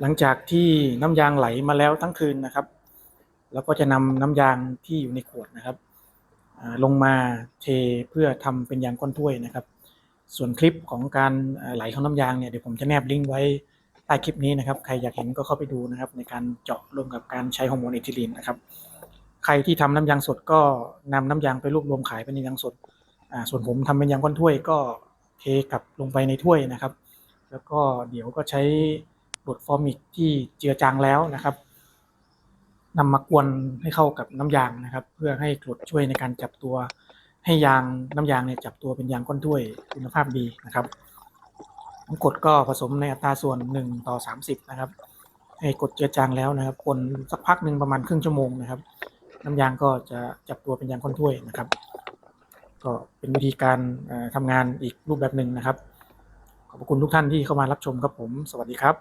หลังจากที่น้ำยางไหลมาแล้วทั้งคืนนะครับ แล้วก็จะนำน้ำยางที่อยู่ในขวดนะครับลงมาเทเพื่อทำเป็นยางก้นถ้วยนะครับ ส่วนคลิปของการไหลของน้ำยางเนี่ยเดี๋ยวผมจะแนบลิงก์ไว้ใต้คลิปนี้นะครับ ใครอยากเห็นก็เข้าไปดูนะครับ ในการเจาะร่วมกับการใช้ฮอร์โมนเอทิลีนนะครับ ใครที่ทำน้ำยางสดก็นำน้ำยางไปรวบรวมขายเป็นยางสดส่วนผมทำเป็นยางก้นถ้วยก็เทกลับลงไปในถ้วยนะครับ แล้วก็เดี๋ยวก็ใช้ บดฟอร์มิกที่เจือจางแล้วนะครับนำมากวนให้เข้ากับน้ำยางนะครับ เพื่อให้กรดช่วยในการจับตัวให้ยางน้ำยางเนี่ยจับตัวเป็นยางก้นถ้วยคุณภาพดีนะครับน้ำกรดก็ผสมในอัตราส่วน 1 ต่อ 30 นะครับ ให้กรดเจือจางแล้วนะครับคนสักพักหนึ่งประมาณครึ่งชั่วโมงนะครับ น้ำยางก็จะจับตัวเป็นยางก้นถ้วยนะครับ ก็เป็นวิธีการทำงานอีกรูปแบบหนึ่งนะครับ ขอบคุณทุกท่านที่เข้ามารับชมครับผม สวัสดีครับ